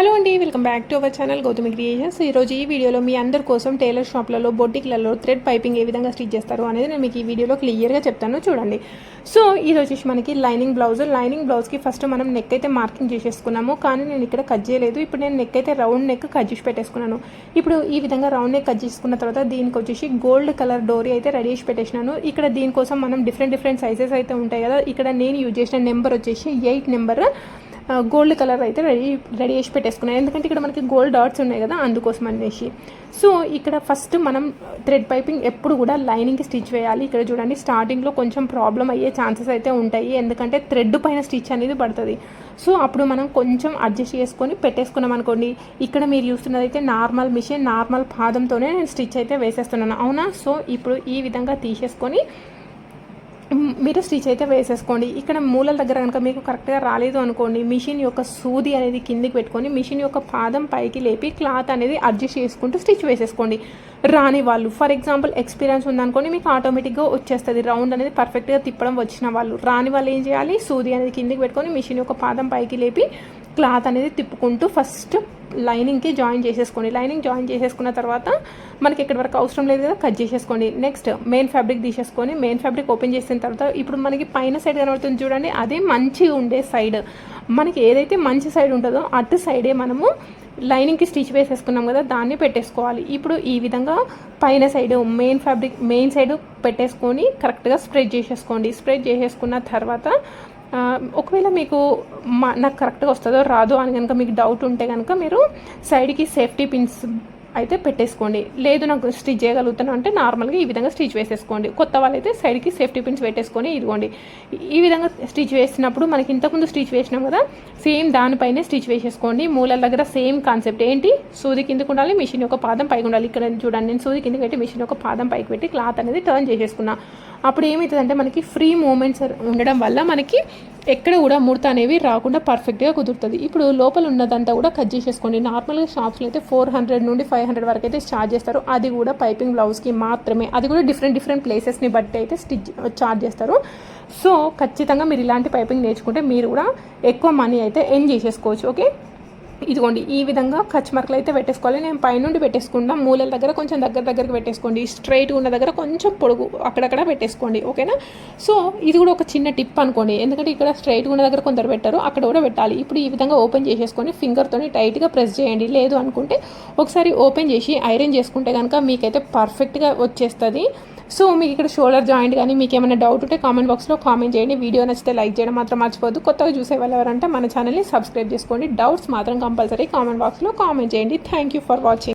Hello అండి welcome back to our channel Gautami creations. ఈరోజు ఈ వీడియోలో మీ అందరి కోసం టైలర్ షాప్లలో బొట్టిక్లలో థ్రెడ్ పైపింగ్ ఏ విధంగా స్టిచ్ చేస్తారు అనేది నేను మీకు ఈ వీడియోలో క్లియర్గా చెప్తాను చూడండి. సో ఇది వచ్చేసి మనకి లైనింగ్ బ్లౌజ్. లైనింగ్ బ్లౌజ్కి ఫస్ట్ మనం నెక్ అయితే మార్కింగ్ చేసేసుకున్నాము. కానీ నేను ఇక్కడ కట్ చేయలేదు. ఇప్పుడు నేను నెక్ అయితే రౌండ్ నెక్ కట్ చేసి పెట్టేసుకున్నాను. ఇప్పుడు ఈ విధంగా రౌండ్ నెక్ కట్ చేసుకున్న తర్వాత దీనికి వచ్చేసి గోల్డ్ కలర్ డోరీ అయితే రెడీ చేసి పెట్టేసినాను. ఇక్కడ దీనికోసం మనం డిఫరెంట్ డిఫరెంట్ సైజెస్ అయితే ఉంటాయి కదా. ఇక్కడ నేను యూజ్ చేసిన నెంబర్ వచ్చేసి ఎయిట్ నెంబర్ గోల్డ్ కలర్ అయితే రెడీ రెడీ చేసి పెట్టేసుకున్నాను. ఎందుకంటే ఇక్కడ మనకి గోల్డ్ డాట్స్ ఉన్నాయి కదా అందుకోసం అనేసి. సో ఇక్కడ ఫస్ట్ మనం థ్రెడ్ పైపింగ్ ఎప్పుడు కూడా లైనింగ్కి స్టిచ్ వేయాలి. ఇక్కడ చూడండి స్టార్టింగ్లో కొంచెం ప్రాబ్లం అయ్యే ఛాన్సెస్ అయితే ఉంటాయి. ఎందుకంటే థ్రెడ్ పైన స్టిచ్ అనేది పడుతుంది. సో అప్పుడు మనం కొంచెం అడ్జస్ట్ చేసుకొని పెట్టేసుకున్నాం అనుకోండి. ఇక్కడ మీరు చూస్తున్నది అయితే నార్మల్ మిషన్ నార్మల్ పాదంతోనే నేను స్టిచ్ అయితే వేసేస్తున్నాను. అవునా? సో ఇప్పుడు ఈ విధంగా తీసేసుకొని మీరు స్టిచ్ అయితే వేసేసుకోండి. ఇక్కడ మూలల దగ్గర కనుక మీకు కరెక్ట్గా రాలేదు అనుకోండి మిషన్ యొక్క సూది అనేది కిందికి పెట్టుకొని మిషన్ యొక్క పాదం పైకి లేపి క్లాత్ అనేది అడ్జస్ట్ చేసుకుంటూ స్టిచ్ వేసేసుకోండి. రాని వాళ్ళు ఫర్ ఎగ్జాంపుల్ ఎక్స్పీరియన్స్ ఉందనుకోండి మీకు ఆటోమేటిక్గా వచ్చేస్తుంది. రౌండ్ అనేది పర్ఫెక్ట్గా తిప్పడం వచ్చిన వాళ్ళు. రాని వాళ్ళు ఏం చేయాలి? సూది అనేది కిందికి పెట్టుకొని మిషన్ యొక్క పాదం పైకి లేపి క్లాత్ అనేది తిప్పుకుంటూ ఫస్ట్ లైనింగ్కి జాయిన్ చేసేసుకోండి. లైనింగ్ జాయిన్ చేసేసుకున్న తర్వాత మనకి ఎక్కడి వరకు అవసరం లేదు కదా కట్ చేసేసుకోండి. నెక్స్ట్ మెయిన్ ఫ్యాబ్రిక్ తీసేసుకొని మెయిన్ ఫ్యాబ్రిక్ ఓపెన్ చేసిన తర్వాత ఇప్పుడు మనకి పైన సైడ్ కనబడుతుంది చూడండి అదే మంచిగా ఉండే సైడ్. మనకి ఏదైతే మంచి సైడ్ ఉంటుందో అటు సైడే మనము లైనింగ్కి స్టిచ్ వేసేసుకున్నాం కదా దాన్ని పెట్టేసుకోవాలి. ఇప్పుడు ఈ విధంగా పైన side main fabric main side పెట్టేసుకొని కరెక్ట్గా స్ప్రెడ్ చేసేసుకోండి. స్ప్రెడ్ చేసేసుకున్న తర్వాత ఒకవేళ మీకు మా నాకు కరెక్ట్గా వస్తుందో రాదో అని కనుక మీకు డౌట్ ఉంటే కనుక మీరు సైడ్కి సేఫ్టీ పిన్స్ అయితే పెట్టేసుకోండి. లేదు నాకు స్టిచ్ చేయగలుగుతాను అంటే నార్మల్గా ఈ విధంగా స్టిచ్ వేసేసుకోండి. కొత్త వాళ్ళైతే సైడ్కి సేఫ్టీ పిన్స్ పెట్టేసుకొని ఇదిగోండి. ఈ విధంగా స్టిచ్ వేసినప్పుడు మనకి ఇంతకుముందు స్టిచ్ వేసినాం కదా సేమ్ దానిపైనే స్టిచ్ వేసేసుకోండి. మూలల దగ్గర సేమ్ కాన్సెప్ట్. ఏంటి? సూది కిందకు ఉండాలి మిషన్ యొక్క పాదం పైకి ఉండాలి. ఇక్కడ చూడండి నేను సూది కిందకి పెట్టి మిషన్ యొక్క పాదం పైకి పెట్టి క్లాత్ అనేది టర్న్ చేసేసుకున్నా. అప్పుడు ఏమవుతుందంటే మనకి ఫ్రీ మూమెంట్స్ ఉండడం వల్ల మనకి ఎక్కడ కూడా ముడత అనేవి రాకుండా పర్ఫెక్ట్గా కుదురుతుంది. ఇప్పుడు లోపల ఉన్నదంతా కూడా కట్ చేసేసుకోండి. నార్మల్గా షాప్స్లో అయితే ఫోర్ హండ్రెడ్ నుండి ఫైవ్ హండ్రెడ్ వరకు అయితే చార్జ్ చేస్తారు. అది కూడా పైపింగ్ బ్లౌజ్కి మాత్రమే. అది కూడా డిఫరెంట్ డిఫరెంట్ ప్లేసెస్ని బట్టి అయితే స్టిచ్ చార్జ్ చేస్తారు. సో ఖచ్చితంగా మీరు ఇలాంటి పైపింగ్ నేర్చుకుంటే మీరు కూడా ఎక్కువ మనీ అయితే ఎర్న్ చేసేసుకోవచ్చు ఓకే ఇదిగోండి ఈ విధంగా ఖర్చు మార్కులు అయితే పెట్టేసుకోవాలి. నేను పైనుండి పెట్టేసుకుంటా మూలల దగ్గర కొంచెం దగ్గర దగ్గరకు పెట్టేసుకోండి. స్ట్రైట్ ఉన్న దగ్గర కొంచెం పొడుగు అక్కడక్కడ పెట్టేసుకోండి. ఓకేనా? సో ఇది కూడా ఒక చిన్న టిప్ అనుకోండి. ఎందుకంటే ఇక్కడ స్ట్రైట్ ఉన్న దగ్గర కొందరు పెట్టారు అక్కడ కూడా పెట్టాలి. ఇప్పుడు ఈ విధంగా ఓపెన్ చేసేసుకొని ఫింగర్తోని టైట్గా ప్రెస్ చేయండి. లేదు అనుకుంటే ఒకసారి ఓపెన్ చేసి ఐరన్ చేసుకుంటే కనుక మీకైతే పర్ఫెక్ట్గా వచ్చేస్తుంది. సో మీకు ఇక్కడ షోల్డర్ జాయింట్ కానీ మీకు ఏమైనా డౌట్ ఉంటే కామెంట్ బాక్స్లో కామెంట్ చేయండి. వీడియో నచ్చితే లైక్ చేయడం మాత్రం మర్చిపోద్దు కొత్తగా చూసే వాళ్ళు ఎవరంటే మన ఛానల్ని సబ్స్క్రైబ్ చేసుకోండి. డౌట్స్ మాత్రం కంపల్సరీ కామెంట్ బాక్స్లో కామెంట్ చేయండి. Thank you for watching